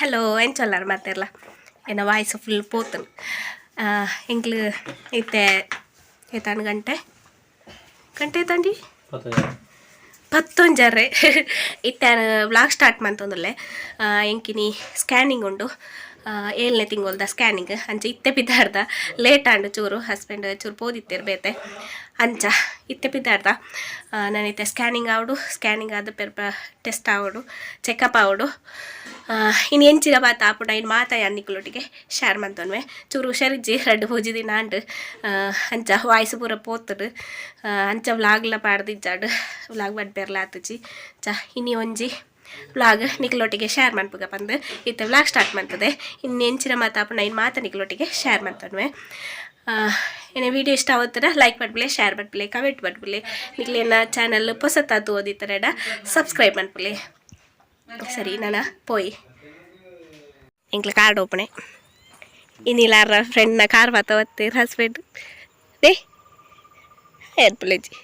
Hello ಏನು ಚೊಲ್ಲಾರ ಮಾತೆಲ್ಲ ಏನ ವಾಯ್ಸ್ ಫುಲ್ ಪೋತನು. ಎಂಕ್ಲು ಇತ್ತೆ ಏತಾನು ಗಂಟೆ? ಗಂಟೆ ತಂಡಿ ಪತ್ತ ಪತ್ತೊಂಜರ್ರೆ ಬ್ಲಾಗ್ ವ್ಲಾಗ್ ಸ್ಟಾರ್ಟ್ ಮಂತೊಂದುಲ್ಲೆ. ಎಂಕಿನಿ ಸ್ಕ್ಯಾನಿಂಗ್ ಉಂಡು. ಏಳನೇ ತಿಂಗಳದ ಸ್ಕ್ಯಾನಿಂಗ್ ಅಂಚೆ ಇತ್ತೆ ಬಿದ್ದಾರ್ದ. ಲೇಟ್ ಆಂಡು ಚೂರು ಹಸ್ಬೆಂಡ್ ಚೂರು ಪೋದಿತ್ತಿರ್ ಬೇತೆ. ಅಂಚ ಇತ್ತೆ ಬಿದ್ದಾಡ್ದ ನಾನು ಇತ್ತೆ ಸ್ಕ್ಯಾನಿಂಗ್ ಆವಡು ಸ್ಕ್ಯಾನಿಂಗ್ ಆದ ಪೆರ್ಪ ಟೆಸ್ಟ್ ಆವಡು ಚೆಕಪ್ ಆವಡು ಇನ್ನು ಎಂಚಿನ ಬಾತ ಆಪುಡ ಇನ್ನು ಮಾತ ಅನ್ನಿಕ್ಲೊಟ್ಟಿಗೆ ಶೇರ್ ಮಂತೊನ್ವೆ ಚೂರು ಹುಷಾರಿಜ್ಜಿ ರಡ್ಡು ಅಂಡು ಆ, ಅಂಚ ವಾಯ್ಸ್ ಪೂರ ಪೋತುಡು ಅಂಚ ವ್ಲಾಗ್ಲ ಪಾಡ್ದಿಜ್ಜಾಡು. ವ್ಲಾಗ್ ಬಡ್ಪೆರ್ಲ ಆತುಜಿ ಚ ಇನ್ನಿ ಒಂಜಿ ವ್ಲಾಗ್ ನಿಕ್ಲೊಟ್ಟಿಗೆ ಶೇರ್ ಮಾಡ್ಬೇಕ ಬಂದು ಇತ್ತೆ ವ್ಲಾಗ್ ಸ್ಟಾರ್ಟ್ ಮಾಡ್ತದೆ. ಇನ್ನು ಎಂಚಿನ ಮಾತಾಪುಣ ಇನ್ನು ಮಾತ ನಿಕ್ಲೊಟ್ಟಿಗೆ ಶೇರ್ ಮಾಡ್ತಾನೆ ಏನೇ ವಿಡಿಯೋ ಇಷ್ಟ ಆಗುತ್ತಾರೆ ಲೈಕ್ ಮಾಡ್ಬಿಲೆ ಶೇರ್ ಮಾಡ್ಬಿಲೆ ಕಮೆಂಟ್ ಮಾಡ್ಬಿಲೆ ನಿಕ್ಲೇನ ಚಾನಲ್ ಹೊಸತಾತು ಓದಿತ್ತಾರ ಸಬ್ಸ್ಕ್ರೈಬ್ ಮಾಡ್ಬಿಲೆ ಸರಿ, ನಾನು ಪೋಯ್. ಇಂಕ್ಲ ಕಾರ್ಡ್ ಓಪನೆ ಇನ್ನಿಲ್ಲಾರ ಫ್ರೆಂಡ್ನ ಕಾರ್ ಮಾತ ಒತ್ತೀರ ಹಸ್ಬೆಂಡ್ ರೇ ಏರ್ಪುಲೆಜಿ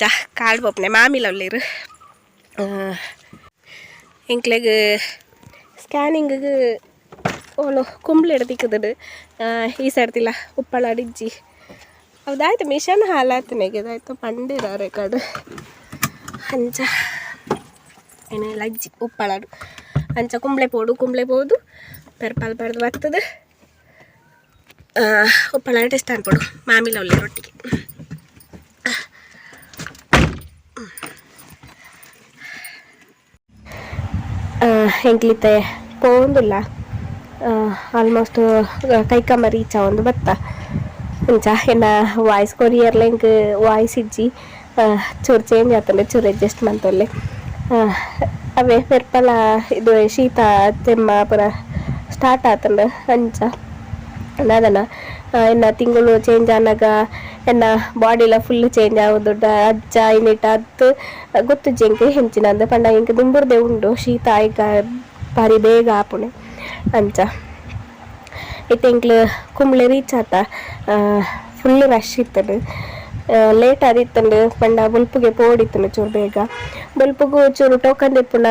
ಜಾ ಕಾರ್ಡ್ ಓಪನೆ ಮಾಮಿಲ ಉಳ್ಳೀರು ಎಂಕ್ಲೆಗ್ ಸ್ಕ್ಯಾನಿಂಗ್ ಓಲು ಕುಂಬ್ಳು ಹಿಡ್ದಿಕ್ಕದು ಈ ಸರ್ತಿಲ್ಲ ಉಪ್ಪಳ ಅಡಿಜ್ಜಿ ಹೌದಾಯ್ತು ಮಿಷನ್ ಹಾಲಾಯ್ತು ನೆಗೆದಾಯ್ತು ಪಂಡಿರ ರೆಕಾರ್ಡ್ ಅಂಚ ಏನೆಲ್ಲ ಅಜ್ಜಿ ಉಪ್ಪಳಾಡು ಅಂಚ ಕುಂಬ್ಳೆ ಪೋಡು ಕುಂಬ್ಳೆ ಪೋದು ಪೆರ್ಪಾಲ್ ಪಡೆದು ಬರ್ತದೆ ಉಪ್ಪಳ ಟೆಸ್ಟ್ ಅನ್ಕೊಡು ಮಾಮಿಲ ಒಳ್ಳೆ ರೊಟ್ಟಿಗೆ ಎಂಕ್ಲಿತ್ತೆ ಪೋಂದುಲ್ಲ ಆಲ್ಮೋಸ್ಟ್ ಕೈಕಮ್ಮ ರೀಚ ಒಂದು ಬತ್ತ. ಇಂಚ ಎನ್ನ ವಾಯ್ಸ್ ಕೊರಿಯರ್ಲೆ ಇಂಕ್ ವಾಯ್ಸ್ ಇಜ್ಜಿ ಚೂರು ಚೇಂಜ್ ಆತಂಡೆ ಚೂರು ಅಡ್ಜಸ್ಟ್ ಮಂತೊಲ್ಲೆ ಆ, ಅವೇ ಪೆರ್ಪಲ ಇದು ಶೀತ ತೆಮ್ಮ ಪುರ ಸ್ಟಾರ್ಟ್ ಆತಂಡ ಅಂಚ. ಅದನ್ನ ಎನ್ನ ತಿಂಗಳು ಚೇಂಜ್ ಆನಾಗ ಎನ್ನ ಬಾಡಿಲ ಫುಲ್ ಚೇಂಜ್ ಆಗೋದು ಅಜ್ಜ ಇನ್ನಿಟ್ಟು ಅದು ಗೊತ್ತು ಜೆಂಕೆ ಹೆಂಚಿನ ಅಂದ್ರೆ ಪಂಡ ಹಿಂಗೆ ದುಂಬುರ್ದೆ ಉಂಡು ಶೀತ ಈಗ ಭಾರಿ ಬೇಗ ಆಪುಣೆ. ಅಂಚ. ಇತ್ತೆಂಕ್ಲು ಕುಂಬ್ಳೆ ರೀಚ್ ಆತ. ಫುಲ್ ರಶ್ ಇತ್ತನು ಲೇಟ್ ಆದಿತ್ತಂಡು ಪಂಡ ಬುಲ್ಪುಗೆ ಪೋಡಿತ್ತನು ಚೂರು ಬೇಗ. ಬುಲ್ಪುಗು ಚೂರು ಟೋಕನ್ ದಿಪ್ಪುನ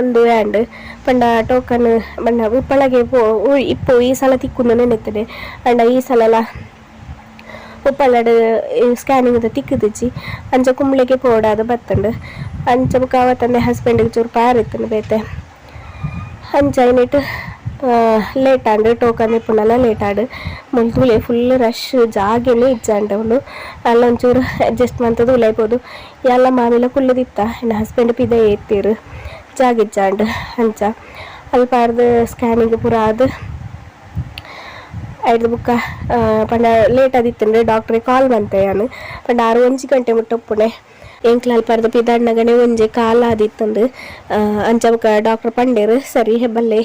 ಅಂದು ಆ್ಯಂಡ್ ಪಂಡ ಟೋಕನ್ ಪಂಡ ಉಪ್ಪಳಗೆ ಪೋ ಇಪ್ಪು ಈ ಸಲ ತಿಕ್ಕು ನೆನೆತ್ತದೆ ಅಂಡ ಈ ಸಲ ಉಪ್ಪಳಡ್ ಸ್ಕ್ಯಾನಿಂಗ್ ತಿಕ್ಕದಿಚ್ಚಿ ಅಂಚ ಕುಂಬ್ಳೆಗೆ ಪೋಡಾದ ಬತ್ತಂಡು ಅಂಚ ಬುಕ್ಕ ಅವತ್ತಂದೆ ಹಸ್ಬೆಂಡಿಗೆ ಚೂರು ಪಾರಿತ್ತನು ಬೇತೆ. ಅಂಚ ಏನಿಟ್ಟು ಟೋಕನ್ ಪುನಃ ಲೇಟ್ ಆಡು. ಮುಂತುಲೆ ಫುಲ್ ರಶ್ ಜಾಗೇನೆ ಇಜ್ಜಾಂಡ ಅವನು ಅಲ್ಲೊಂಚೂರು ಅಡ್ಜಸ್ಟ್ ಮಾಡ್ತದ ಉಲೈಬೋದು ಎಲ್ಲ ಮಾಮಿಲ ಕುಲ್ಲದಿತ್ತ ನನ್ನ ಹಸ್ಬೆಂಡ್ ಪಿದ ಏತ್ತೀರು ಜಾಗಿಜ್ಜಾಂಡು ಅಂಚ ಅಲ್ಲಿ ಸ್ಕ್ಯಾನಿಂಗ್ ಪೂರ ಆದು. ಐದು ಬುಕ್ಕ. ಪಂಡ ಲೇಟ್ ಆದಿತ್ತಂದ್ರೆ ಡಾಕ್ಟ್ರಿಗೆ ಕಾಲ್ ಬಂತೆ ನಾನು ಪಂಡ ಆರು ಒಂಜಿ ಗಂಟೆ ಮುಟ್ಟಪ್ಪುಣೆ ಎಂಕ್ಲ ಅಲ್ಪಾರ್ದ ಪಿದಾಡ್ನಗನೆ ಒಂಜೆ ಕಾಲ ಆದಿತ್ತಂದು ಅಂಚ ಡಾಕ್ಟರ್ ಪಂಡೇರು ಸರಿ ಹೆಬ್ಬಲ್ಲೆ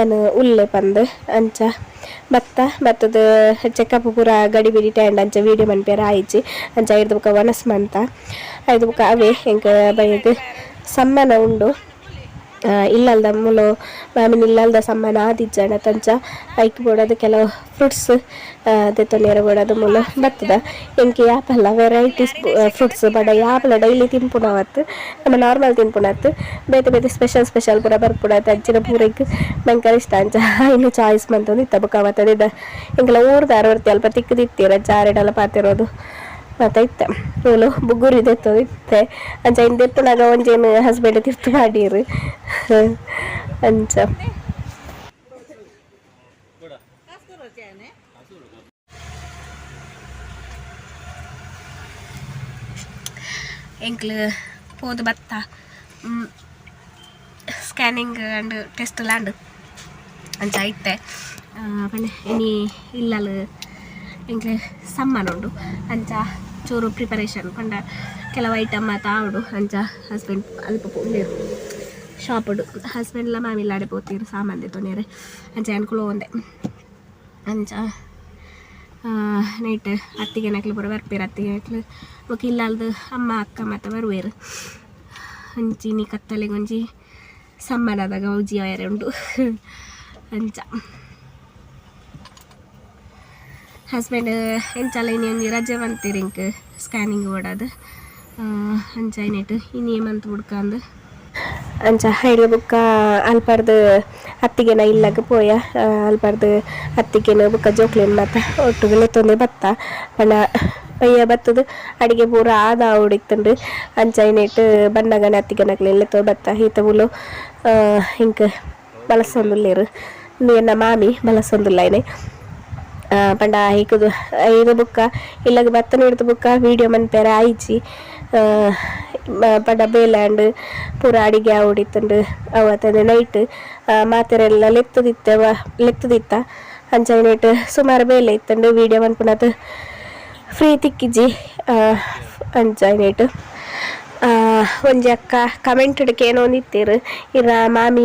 ಏನು ಉಲ್ಲೆ ಪಂದು ಅಂಚ. ಬತ್ತ, ಬತ್ತದ ಚೆಕಪ್ ಪೂರ ಗಡಿ ಬಿಡಿ ಟ್ಯಾಂಡ್ ಅಂಚ ವೀಡಿಯೋ ಮನ್ಪೇರ ಆಯ್ಚಿ, ಅಂಚ ಐದು ಬುಕ್ಕ ವನಸ್ ಮಂತ ಐದು ಬುಕ್ಕ ಅವೇ ಎಂಕ್ ಬೈದು ಸಮ್ಮನ ಉಂಡು. ಇಲ್ಲಲ್ದ ಮುಲು ಮಾಮಿನ ಇಲ್ಲಲ್ದ ಸಮ್ಮಾನ ಆದಿಜ್ಜಣ ತಂಚ, ಐಕ್ ಬೋಡದು ಕೆಲವು ಫ್ರೂಟ್ಸ್ ದೆತ್ತೊಂದೇರ ಬೋಡದು ಮುಲು ಬತ್ತದ ಎಂಕೆ ಯಾಪಲ್ಲ ವೆರೈಟೀಸ್ ಫ್ರೂಟ್ಸ್ ಬಡ ಯಾಪಲ್ಲ ಡೈಲಿ ತಿನ್ಪುಣವತ್ತು ನಮ್ಮ ನಾರ್ಮಲ್ ತಿನ್ಪುಣತ್ತು ಬೇತೆ ಬೇತೆ ಸ್ಪೆಷಲ್ ಸ್ಪೆಷಲ್ ಪೂರ ಬರ್ಪುಡತ್ತೆ ಅಜ್ಜಿನ ಪೂರೈಕ್ ಭಯಂಕರ ಇಷ್ಟ ಅಂಚ. ಇನ್ನು ಚಾಯ್ಸ್ ಬಂತು ಇತ್ತ ಬುಕ್ಕ ಹಿಂಗೆಲ್ಲ ಊರು ಊರ್ದ ಅರವರ್ತಿ ಅಲ್ಪ ತಿಕ್ಕದಿತ್ತೀರ ಜಾರೆಡೆಲ್ಲ ಪಾತಿರೋದು. ಮತ್ತೆ ಇತ್ತ ಇವಳು ಬುಗುರಿ ದೆತ್ತು ಇತ್ತೆ. ಅಂಚ ಇನ್ನು ನಾಗ ಒಂಜೇನು ಹಸ್ಬೆಂಡ್ ತಿರ್ತು ಮಾಡೀರು. ಅಂಚ. ಎಂಕ್ಲು ಪೋದು ಬತ್ತ. ಸ್ಕ್ಯಾನಿಂಗ್ ಅಂಡ್ ಟೆಸ್ಟ್ ಲಾಂಡ್ ಅಂಚ ಇತ್ತೆ ಪಂಡ ಇನಿ ಇಲ್ಲಲು ಎಂಕ್ಲೆ ಸಮ್ಮನ ಉಂಡು. ಅಂಚ ಚೂರು ಪ್ರಿಪರೇಷನ್ ಪಂಡ ಕೆಲವು ಐಟಮ್ ಮಾತಾಡು ಅಂಚ ಹಸ್ಬೆಂಡ್ ಅಲ್ಪ ಪೋಂದಿರು ಶಾಪುಡು ಹಸ್ಬೆಂಡ್ಲ ಮಾಮಿಲ್ಲಾಡೆ ಪೋತೀರು ಸಾಮಾನ್ದೆ ತೊನೇರೆ ಅಂಚ ಅನ್ಕುಲು ಒಂದೆ ಅಂಚ ನೈಟ್ ಅತ್ತಿಗೆ ನಕ್ಲು ಪೂರ ಬರ್ಪೇರು ಅತ್ತಿಗೆ ನಕ್ಲು ಬೊಕ ಇಲ್ಲಲ್ದು ಅಮ್ಮ ಅಕ್ಕ ಮತ್ತು ಬರುವೇರು ಅಂಚಿ ನೀ ಕತ್ತಲೆಗೊಂಜಿ ಸಮ್ಮನದಾಗ ಔಜಿ ಅವರೆ ಉಂಡು ಅಂಚ ಹಸ್ಬೆಂಡ್ ಎಂಚಲ್ಲ ಇನಿ ಒಂಜಿ ರಜೆ ಬಂತೀರಿ ಇಂಕ್ ಸ್ಕ್ಯಾನಿಂಗ್ ಓಡೋದು ಅಂಚ ಐನೆಟ್ ಇನ್ನೇಮಂತ ಮಂತ್ ಬುಡ್ಕಂದು ಅಂಚ ಬುಕ್ಕ ಅಲ್ಪಾರ್ದು ಅತ್ತಿಗೆನ ಇಲ್ಲಾಗ ಪೋಯ ಅಲ್ಪಾರ್ದು ಅತ್ತಿಗೆನ ಬುಕ್ಕ ಜೋಕ್ಲೆನ್ ಮಾತ ಒಟ್ಟುಗೆ ತೊಂದೆ ಬತ್ತ. ಪಂಡ ಪಯ್ಯ ಬತ್ತದು ಅಡಿಗೆ ಪೂರ ಆದ ಹುಡುಕ್ತಂಡ್ರಿ ಅಂಚ ಐನೇಟ್ ಬಣ್ಣಗನ ಅತ್ತಿಗೆನಕ್ಲೆ ತೋ ಬತ್ತ. ಈತ ಬುಲು ಇಂಕ್ ಬಲಸೊಂದುಲ್ಲೇರು. ಎನ್ನ ಮಾಮಿ ಬಲಸೊಂದುಲ್ಲಾಯ್ನೆ ಏನೇ ಪಂಡ ಹೀಕದು ಐದು ಬುಕ್ಕ, ಇಲ್ಲಾಗ ಬತ್ತ ಹಿಡಿದು ಬುಕ್ಕ ವಿಡಿಯೋ ಮನ್ಪೇರ ಆಯ್ಚಿ. ಬೇಲಾಂಡ್ ಪೂರ ಅಡಿಗೆ ಆವಡಿತ್ತುಂಡು ಅವತ್ತದ ನೈಟ್ ಮಾತೆರೆಲ್ಲ ಲೆತ್ತದಿತ್ತವ ಲೆತ್ತದಿತ್ತ. ನೈಟ್ ಸುಮಾರು ಬೇಲೆ ಇತ್ತಂಡು ವಿಡಿಯೋ ಮನ್ಪುನತ್ ಫ್ರೀ ತಿಕ್ಕಿಜಿ ನೈಟ್ ಒಂಜಿ ಅಕ್ಕ ಕಮೆಂಟ್ ಏನೋ ನಿತ್ತೀರು ಇರ ಮಾಮಿ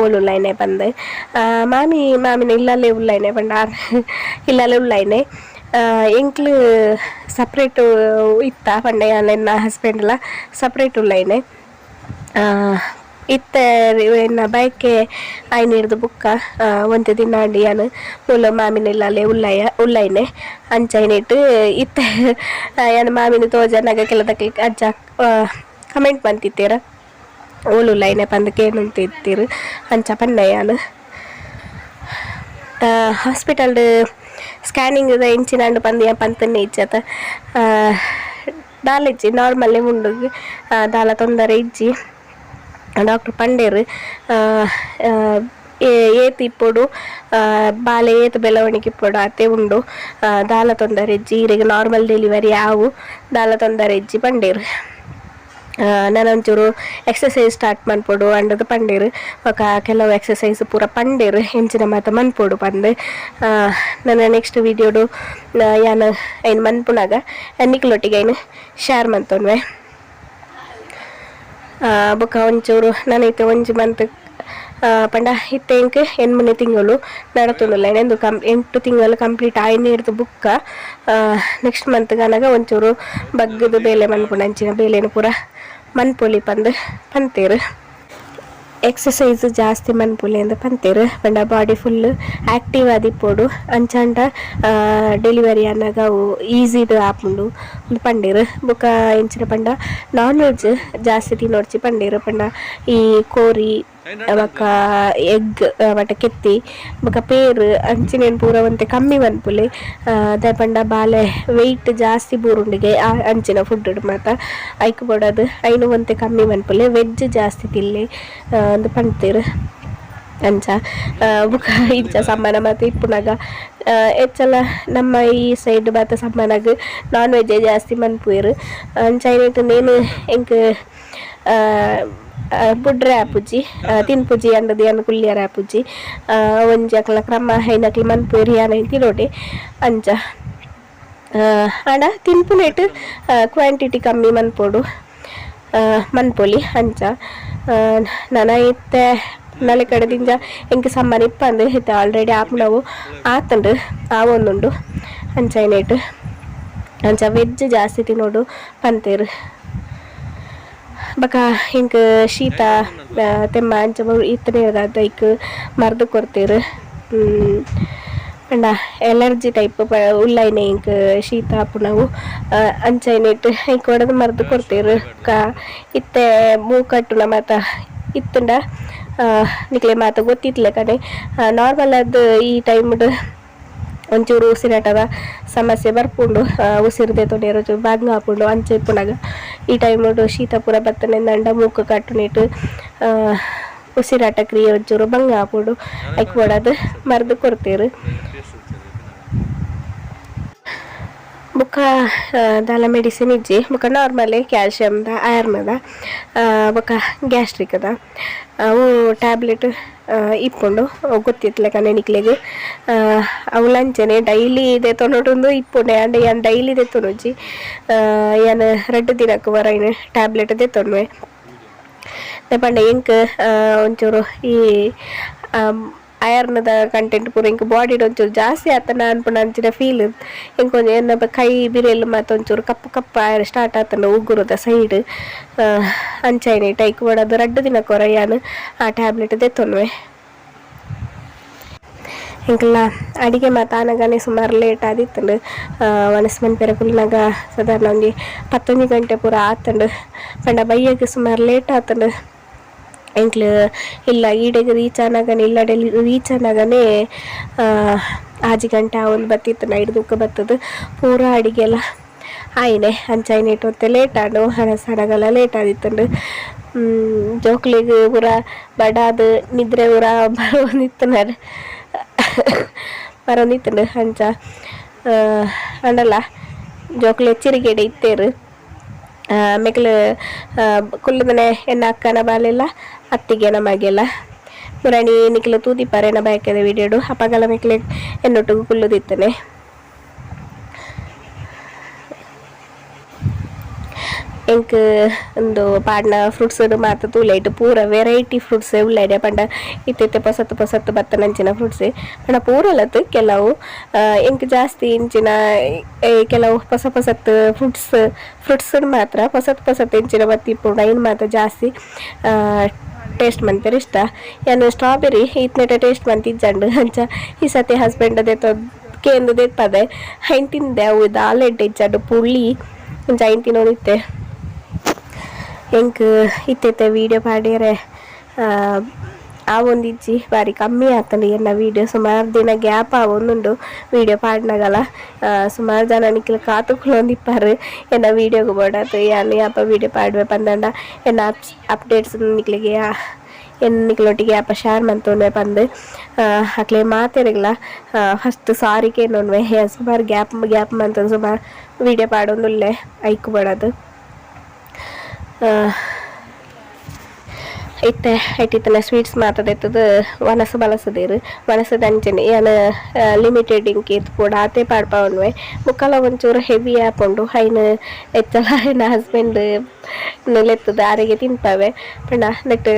ಓಲುಲ್ಲೈನೆ ಬಂದು. ಆ, ಮಾಮಿ ಮಾಮಿನ ಇಲ್ಲಲ್ಲೇ ಉಲ್ಲೈನೆ ಬಂಡ ಇಲ್ಲಲ್ಲೇ ಉಲ್ಲೈನೆ ಎಂಕ್ಲು ಸಪ್ರೇಟ್ ಇತ್ತ ಪಂಡ ನನ್ನ ಹಸ್ಬೆಂಡ್ಲ ಸಪ್ರೇಟ್ ಉಲ್ಲೈನೆ ഉള്ളതിനെ ಇತ್ತ ಎನ್ನ ಬೈಕೆ ಆಯ್ನ ಹಿಡ್ದು ಬುಕ್ಕ ಒಂದು ದಿನ ಅಂಡಿ ಯಾನು ಮುಲ್ಲ ಮಾಮಿನ ಇಲ್ಲಲ್ಲೇ ಉಳ್ಳಾಯ ಉಳ್ಳೈನೆ ಅಂಚೈನಿಟ್ಟು ಇತ್ತ ಯಾನು ಮಾಮಿನ ತೋಜನಾಗ ಕೆಲದಕ್ಕೆ ಅಜ್ಜ ಕಮೆಂಟ್ ಬಂತಿತ್ತೀರ? ಓಲು ಪಂದಕ್ಕೆ ಏನು ಕೇನುಂತಿತ್ತೀರು ಅಂಚ ಹಾಸ್ಪಿಟಲ್ ಹಾಸ್ಪಿಟಲ್ಡ್ ಸ್ಕ್ಯಾನಿಂಗ್ ಇಂಚಿನಾಂಡು ಪಂದು ಏನ್ ಪಂತನ್ನೆ ಇಜ್ಜತ. ದಾಲ ಇಜ್ಜಿ ನಾರ್ಮಲ್ಲೇ ಉಂಡು ದಾಲ ತೊಂದರೆ ಇಜ್ಜಿ ಡಾಕ್ಟರ್ ಪಂಡೇರು ಏತ್ ಇಪ್ಪೊಡು ಬಾಲೆ ಏತ್ ಬೆಳವಣಿಗೆ ಇಪ್ಪೊಡು ಅತ್ತೆ ಉಂಡು. ದಾಲ ತೊಂದರೆ ಇಜ್ಜಿ ಈಗ ನಾರ್ಮಲ್ ಡೆಲಿವರಿ ಆವು ದಾಲ ತೊಂದರೆ ಇಜ್ಜಿ ಪಂಡೇರು. ನಾನೊಂಚೂರು ಎಕ್ಸಸೈಸ್ ಸ್ಟಾರ್ಟ್ ಮನ್ಪೊಡು ಅಂಡದು ಪಂಡೇರು ಬೊಕ ಕೆಲವು ಎಕ್ಸಸೈಸ್ ಪೂರ ಪಂಡೇರು, ಹೆಂಚಿನ ಮಾತ ಮನ್ಪೊಡು ಪಂದ್. ನನ್ನ ನೆಕ್ಸ್ಟ್ ವಿಡಿಯೋಡು ಯಾನು, ಏನು ಮನ್ಪುನಾಗ ನಿಕ್ಲೊಟ್ಟಿಗೆ ಏನು ಶೇರ್ ಮಂತೊನ್ವೆ ಬೊಕ ಒಂಚೂರು, ನನೈತೆ ಒಂಜಿ ಮಂತ್ ಪಂಡ ಇತ್ತೆ ಎನ್ ಎನ್ಮನೆ ತಿಂಗಳು ನಡತುಂಡುಲ್ಲ ಎಂದು ಕಂ, ಎಂಟು ತಿಂಗಳು ಕಂಪ್ಲೀಟ್ ಆಯ್ನೇ ಇರ್ದು ಬುಕ್ಕ. ನೆಕ್ಸ್ಟ್ ಮಂತ್ ಗನಗ ಒಂಚೂರು ಬಗ್ಗದು ಬೇಲೆ ಮನ್ಪುಂಡು ಅಂಚಿನ ಬೇಲೆನು ಪೂರ ಮನ್ಪೊಲಿ ಪಂದ್ ಪಂತೆರ್. ಎಕ್ಸಸೈಸ್ ಜಾಸ್ತಿ ಮನ್ಪುಲಿ ಅಂದ್ ಪಂತೀರು. ಪಂಡ ಬಾಡಿ ಫುಲ್ ಆಕ್ಟಿವ್ ಆದಿಪ್ಪೋಡು ಅಂಚಾಂಡ ಡೆಲಿವರಿ ಅನ್ನಗ ಅವು ಈಸಿದು ಆಪುಂಡು ಒಂದು ಪಂಡೀರು. ಬೊಕ ಇಂಚಿನ ಪಂಡ ನಾನ್ ವೆಜ್ ಜಾಸ್ತಿ ತಿನ್ನೋಡ್ಚಿ ಪಂಡೀರು. ಪಂಡ ಈ ಕೋರಿ ಬೊಕ ಎಗ್ ಬಟ ಕೆತ್ತಿ, ಬೊಕ ಪೇರ್, ಅಂಚಿನೇನು ಪೂರ ಒಂತೆ ಕಮ್ಮಿ ಮನ್ಪುಲೆ ಅದ ಪಂಡ ಬಾಲೆ ವೆಯ್ಟ್ ಜಾಸ್ತಿ ಬೂರುಂಡಿಗೆ ಆ ಅಂಚಿನ ಫುಡ್ ಮಾತ ಐಕ್ ಬೋಡದು ಐನು ಒಂತೆ ಕಮ್ಮಿ ಮನ್ಪುಲೆ ವೆಜ್ ಜಾಸ್ತಿ ತಿಲ್ಲಿ ಒಂದು ಪಂಡ್ತೇರು ಅಂಚ ಬುಕ ಇಂಚ ಸಮಾನ ಮತ್ತು ಇಪ್ಪುನಾಗ ಹೆಚ್ಚೆಲ್ಲ ನಮ್ಮ ಈ ಸೈಡ್ ಬಾತ ಸಮ್ಮನಾಗ ನಾನ್ ವೆಜ್ಜೇ ಜಾಸ್ತಿ ಮನ್ಪುಯರು ಅಂಚ ಐನೇಟು ನೇನು, ಎಂಕ್ ಬುಡ್ರೆ ತಿನ್ ತಿನ್ಪುಜಿ ಅಂಡದು ಯಾನು ಕುಲ್ಯರ ಆಪುಜಿ ಆ, ಒಂಜಿ ಅಕ್ಲ ಕ್ರಮ ಐನಕ್ಲಿ ಮನ್ಪುಯರು ಯಾನ ತಿರೋಡೆ ಅಂಚ. ಆಂಡ ತಿನ್ಪುನೆಟ್ ಕ್ವಾಂಟಿಟಿ ಕಮ್ಮಿ ಮನ್ಪೋಡು ಆ, ಮನ್ಪೊಲಿ ಅಂಚ. ನನ ಇತ್ತೆ ನಲೆ ಕಡೆದಿಂದ ಎಂಕ್ ಸಮ್ಮನ ಅಂದ್ರೆ ಇತ್ತೆ ಆಲ್ರೆಡಿ ಆಪುನವು ಆತಂಡು ಆವೊಂದುಂಡು ಅಂಚ ಐನೇಟ್ ಅಂಚ ವೆಜ್ ಜಾಸ್ತಿ ತಿನ್ನೋಡು ಪಂತೇರು. ಬಕ ಹಿಂಗ ಶೀತ ಆ, ತೆಮ್ಮ ಅಂಚ ಇತ್ತನೇ ದೈಕ್ ಮರ್ದು ಕೊಡ್ತೇರು. ಪಂಡ ಎಲರ್ಜಿ ಟೈಪ್ ಉಲ್ಲೈನೆ ಇಂಕ್ ಶೀತ ಆಪುನವು ಅಂಚೈನೆಟ್ ಇಂಕ್ ಹೊಡೆದು ಮರ್ದು ಕೊಡ್ತೇರು. ಕಾ ಇತ್ತೆ ಮೂಕಟ್ಟುನ ಮಾತ ಇತ್ತಂಡ ನಿಕ್ಲೆ ಮಾತ ಗೊತ್ತಿತ್ಲೆ ಕಡೆ ನಾರ್ಮಲ್ ಅದು ಈ ಟೈಮ್ಡ್ ಒಂಚೂರು ಉಸಿರಾಟದ ಸಮಸ್ಯೆ ಬರ್ಪುಂಡು. ಆ, ಉಸಿರದೆ ತೊಂದರೆ ಚೂರು ಬಾಗ್ನ ಹಾಪುಂಡು ಅಂಚೆ ಪುನಾಗ ಈ ಟೈಮ್ ಶೀತ ಪೂರ ಬತ್ತನೆ ದಂಡ ಮೂಕು ಕಟ್ಟುನಿಟ್ಟು ಉಸಿರಾಟ ಕ್ರಿಯೆ ಒಂಚೂರು ಭಂಗ ಹಾಕೊಂಡು ಐಕ್ ಕೊಡೋದು ಮರ್ದು ಕೊಡ್ತೇರು ಬುಕ್ಕ ದಾಲ ಮೆಡಿಸಿನ್ ಇಜ್ಜಿ. ಬುಕ್ಕ ನಾರ್ಮಲ್ ಕ್ಯಾಲ್ಶಿಯಮ್ದ ಐರ್ನದ ಗ್ಯಾಸ್ಟ್ರಿಕ್ ಅದ ಅವು ಟ್ಯಾಬ್ಲೆಟ್ ಇಪ್ಪುಂಡು ಅವು ಗೊತ್ತಿತ್ಲೆ ಕನೆನಿಕ್ಲೆಗ್ ಅವು ಲಂಚನೆ ಡೈಲಿ ಇದೆ ತೊನೊಟೊಂದು ಇಪ್ಪುಂಡೆ ಅಂಡ್ ಯಾನ್ ಡೈಲಿ ಇದೆ ದೆತ್ತೊನೊಜ್ಜಿ ಯಾನ್ ರಡ್ಡ್ ದಿನಕ್ಕೆ ವರೈನ್ ಟ್ಯಾಬ್ಲೆಟ್ ದೆತ್ತೊನ್ವೆ ಪಂಡ ಎಂಕ್ ಒಂಚೂರು ಈ ಐರನ್ದ ಕಂಟೆಂಟ್ ಪೂರ ಇಂಕ್ ಬಾಡಿಡ್ ಒಂಚೂರು ಜಾಸ್ತಿ ಆತನ ಅನ್ಪುಂಡು ಅಂಚಿನ ಫೀಲ್ ಇಂಕ್ ಒಂಜಿ ಎನ್ನ ಕೈ ಬಿರೆಲ್ ಮಾತ ಒಂಚೂರು ಕಪ್ಪು ಕಪ್ಪ ಆಯ್ರೆ ಸ್ಟಾರ್ಟ್ ಆತನ ಉಗುರದ ಸೈಡ್ ಅಂಚೈನೆ ಟೈಕ್ ಬಡದು ರಡ್ಡು ದಿನ ಕೊರಯ್ಯಾನು ಆ ಟ್ಯಾಬ್ಲೆಟ್ ದೆತ್ತೊನ್ವೆ. ಲ ಅಡಿಗೆ ಮಾತ ಆನಗಾನೆ ಸುಮಾರು ಲೇಟ್ ಆದಿತ್ತಂಡು. ವನಸ್ಮನ್ ಪೆರಕುಲ್ನಾಗ ಸಾಧಾರಣ ಒಂಜಿ ಪತ್ತೊಂಜಿ ಗಂಟೆ ಪೂರ ಆತಂಡು. ಪಂಡ ಬೈಯಗೆ ಸುಮಾರು ಲೇಟ್ ಆತಂಡು. ಎಂಕ್ಲು, ಇಲ್ಲ, ಈಡೆಗೆ ರೀಚ್ ಆನಾಗನೆ ಡೆಲ್ಲಿ ರೀಚ್ ಆನಾಗನೆ ಆಜಿ ಗಂಟೆ ಅವನು ಬತ್ತಿತ್ತು, ನೈಟ್ ದುಃಖ ಬತ್ತದು. ಪೂರ ಅಡಿಗೆಲ್ಲ ಆಯ್ನೆ ಅಂಚಾಯ್ನ ಇಟ್ಟು ಲೇಟ್ ಆಡು ಹಣ ಸಡಗಲ್ಲ ಲೇಟ್ ಆದಿತ್ತಂಡು. ಜೋಕ್ಲಿಗೆ ಪೂರ ಬಡಾದು ನಿದ್ರೆ ಪೂರ ಬರೋದಿತ್ತನಾರ ಬರೋನಿತ್ತು ಅಂಚ. ಅಂಡಲ್ಲ, ಜೋಕ್ಲಿ ಎಚ್ಚರಿಕೆ ಇತ್ತೇರು. ಆಮೇಲೆ ಕುಲ್ಲದನೆ ಎನ್ನ ಅಕ್ಕನ ಬಾಲೆಲ್ಲ ಅತ್ತಿಗೆ ನಮಗೆಲ್ಲ ಮುರಾಣಿ ನಿಕ್ಲ ತೂದಿ ನ ಬಯಕದ ವಿಡಿಯೋಡು ಅಪಗಲ ಮೆಕ್ಲೆ ಎನ್ನೊಟ್ಟಿಗೂ ಕುಲ್ಲುದಿತ್ತನೆ ಎಂಕ್ ಒಂದು ಪಾಡ್ನ ಫ್ರೂಟ್ಸ್ ಮಾತ ತೂಲೈಟ್ ಪೂರ ವೆರೈಟಿ ಫ್ರೂಟ್ಸ್ ಉಳ್ಳಾಡೆ ಪಂಡ ಇತ್ತೆ ಪೊಸತ್ತು ಪೊಸತ್ತು ಬತ್ತ ನಂಚಿನ ಫ್ರೂಟ್ಸ್ ಪಂಡ ಪೂರಲತ್ತು ಕೆಲವು ಎಂಕ್ ಜಾಸ್ತಿ ಇಂಚಿನ ಕೆಲವು ಹೊಸ ಹೊಸತ್ತು ಫ್ರೂಟ್ಸ್ ಫ್ರೂಟ್ಸ್ ಮಾತ್ರ. ಹೊಸತ್ ಹೊಸತ್ತು ಇಂಚಿನ ಬತ್ತಿ ಪೂರ್ಣ ಏನು ಮಾತ್ರ ಜಾಸ್ತಿ ಟೇಸ್ಟ್ ಮಂತಿರ ಇಷ್ಟ? ಏನು ಸ್ಟ್ರಾಬೆರಿ ಇತ್ನೆಟ ಟೇಸ್ಟ್ ಮಂತಿಜ್ಜಂಡು ಅಂಚ. ಈ ಸತಿ ಹಸ್ಬೆಂಡ್ ಅದೇ ಕೇಂದ್ರ ದೇಪದೆ ಹೈನ್ ತಿಂದೆ ಅವು ದಾಲ್ ಎಡ್ಡೆ ಇಜ್ಜಂಡು ಪುಳ್ಳಿ. ಐನ್ ತಿನ್ನೋದಿತ್ತೆ ಎಂಕ್ ಇತ್ತೆ ವೀಡಿಯೋ ಪಾಡ್ಯರೆ ಆ ಒಂದಿಜ್ಜಿ ಬಾರಿ ಕಮ್ಮಿ ಆಗ್ತದೆ ಎನ್ನ ವೀಡಿಯೋ ಸುಮಾರು ದಿನ ಗ್ಯಾಪ್ ಆವೊಂದುಂಡು ವೀಡಿಯೋ ಪಾಡ್ನಗಲ ಸುಮಾರು ಜನ ನಿಕ್ಲ ಕಾತುಕೊಳ್ಳೊಂದಿಪ್ಪಾರು ಎನ್ನ ವೀಡಿಯೋಗೆ ಬೋಡಾತು ಯಾನು ಯಾಪ ವೀಡಿಯೋ ಪಾಡ್ವೆ ಪಂದಂಡ ಎನ್ನ ಅಪ್ಡೇಟ್ಸ್ ನಿಕ್ಲಿಗೆ ಎನ್ನಿಕ್ಲೊಟ್ಟಿಗೆ ಅಪ್ಪ ಶೇರ್ ಮಂತೊಂಡೆ ಬಂದ್ ಅಕ್ಲೆ ಮಾತೆರೆಗ್ಲ ಫಸ್ಟ್ ಸಾರಿಗೆ ನೋಡ್ವೆ ಸುಮಾರು ಗ್ಯಾಪ್ ಗ್ಯಾಪ್ ಮಂತ ಸುಮಾರು ವೀಡಿಯೋ ಪಾಡೊಂದುಲ್ಲೆ ಐಕು ಬಡದು ಇತ್ತೆ ಐಟಿತ್ತನ ಸ್ವೀಟ್ಸ್ ಮಾತಾಡೈತದ ವನಸ ಬಲಸದೇರು ವನಸದ ಅಂಚನೆ ಏನ ಲಿಮಿಟೆಡ್ ಇಂಕ್ ಇತ್ತು ಕೂಡ ಆತೆ ಪಾಡ್ಪಾವನ್ವೆ. ಮುಕ್ಕಲ ಒಂಚೂರು ಹೆವಿ ಆಪುಂಡು ಹೈನ ಎತ್ತಲ ಹೈನ ಹಸ್ಬೆಂಡ್ ನೆಲೆತ್ತದ, ಆರಿಗೆ ತಿಂತಾವೆ. ಪಂಡ ನೆಟ್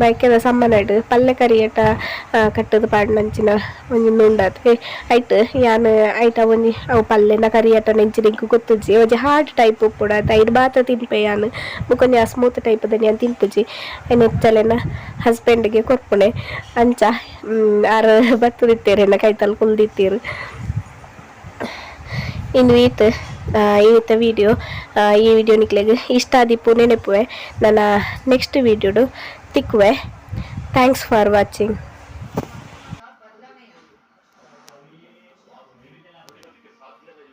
ಬೈಕೆದ ಸಮ್ಮನಡು ಪಲ್ಲೆ ಕರಿಯಟ ಕಟ್ಟದ ಪಾಡ್ನಂಚಿನ ಒಂಜಿ ನುಂಡಾತ್. ಐಟ್ ಯಾನ್ ಐಟ ಒಂಜಿ, ಅವು ಪಲ್ಲೆನ ಕರಿಯಟ ನೆಂಚಿನಿಂಕು ಗೊತ್ತುಜಿ ಒಂಜಿ ಹಾರ್ಡ್ ಟೈಪ್ ಕೂಡ ಐಟ್ ಬಾತ ತಿನ್ಪೆ ಯಾನ್. ಆ ಸ್ಮೂತ್ ಟೈಪ್ ದನಿ ಯಾನ್ ತಿನ್ಪುಜಿ ನೆಚ್ಚಲೆನ ಹಸ್ಬೆಂಡ್ಗೆ ಕೊರ್ಪುಣೆ ಅಂಚ ಆರು ಕೈ ಕೈತಲ್ ಕುಲ್ದಿತ್ತೀರು. ಇನ್ನು ಈತ ಈತ ವಿಡಿಯೋ ಈ ವಿಡಿಯೋ ನಿಕ್ಲೆಗ್ ಇಷ್ಟ ಆದಿಪ್ಪು ನೆನಪುವೆ. ನನ್ನ ನೆಕ್ಸ್ಟ್ ವಿಡಿಯೋಡು ತಿಕ್ಕುವೆ. Thanks for watching